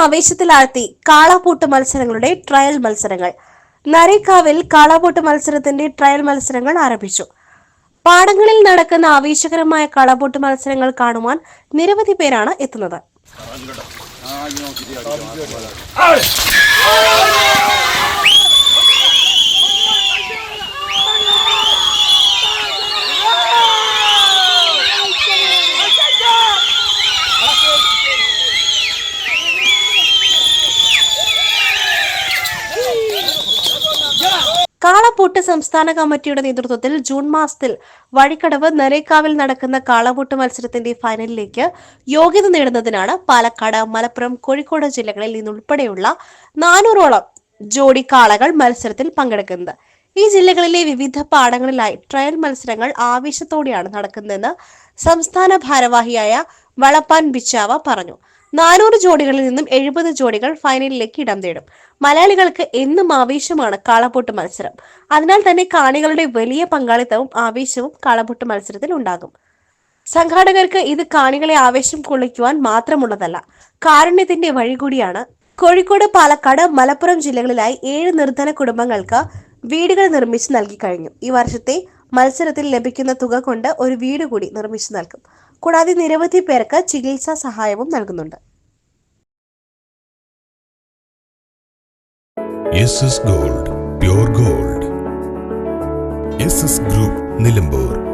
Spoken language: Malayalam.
ആവേശത്തിലാഴ്ത്തി കാളപൂട്ട് മത്സരങ്ങളുടെ ട്രയൽ മത്സരങ്ങൾ. നരേക്കാവിൽ കാളപൂട്ട് മത്സരത്തിന്റെ ട്രയൽ മത്സരങ്ങൾ ആരംഭിച്ചു. പാടങ്ങളിൽ നടക്കുന്ന ആവേശകരമായ കളപൂട്ട് മത്സരങ്ങൾ കാണുവാൻ നിരവധി പേരാണ് എത്തുന്നത്. കാളപൂട്ട് സംസ്ഥാന കമ്മിറ്റിയുടെ നേതൃത്വത്തിൽ ജൂൺ മാസത്തിൽ വഴിക്കടവ് നരേക്കാവിൽ നടക്കുന്ന കാളപൂട്ട് മത്സരത്തിന്റെ ഫൈനലിലേക്ക് യോഗ്യത നേടുന്നതിനാണ് പാലക്കാട് മലപ്പുറം കോഴിക്കോട് ജില്ലകളിൽ നിന്നുൾപ്പെടെയുള്ള നാനൂറോളം ജോഡി കാളകൾ മത്സരത്തിൽ പങ്കെടുക്കുന്നത്. ഈ ജില്ലകളിലെ വിവിധ പാടങ്ങളിലായി ട്രയൽ മത്സരങ്ങൾ ആവേശത്തോടെയാണ് നടക്കുന്നതെന്ന് സംസ്ഥാന ഭാരവാഹിയായ വളപ്പാൻ ബിച്ചാവ പറഞ്ഞു. നാനൂറ് ജോഡികളിൽ നിന്നും എഴുപത് ജോഡികൾ ഫൈനലിലേക്ക് ഇടം തേടും മലയാളികൾക്ക് എന്നും ആവേശമാണ് കാളപൊട്ട് മത്സരം. അതിനാൽ തന്നെ കാണികളുടെ വലിയ പങ്കാളിത്തവും ആവേശവും കാളപൊട്ട് മത്സരത്തിൽ ഉണ്ടാകും. സംഘാടകർക്ക് ഇത് കാണികളെ ആവേശം കൊള്ളിക്കുവാൻ മാത്രമുള്ളതല്ല കാരുണ്യത്തിന്റെ വഴി കൂടിയാണ്. കോഴിക്കോട് പാലക്കാട് മലപ്പുറം ജില്ലകളിലായി ഏഴ് നിർധന കുടുംബങ്ങൾക്ക് വീടുകൾ നിർമ്മിച്ചു നൽകി കഴിഞ്ഞു. ഈ വർഷത്തെ മത്സരത്തിൽ ലഭിക്കുന്ന തുക കൊണ്ട് ഒരു വീട് കൂടി നിർമ്മിച്ചു നൽകും. കൂടാതെ നിരവധി പേർക്ക് ചികിത്സാ സഹായവും നൽകുന്നുണ്ട്. Gold pure gold. Group Nilambur.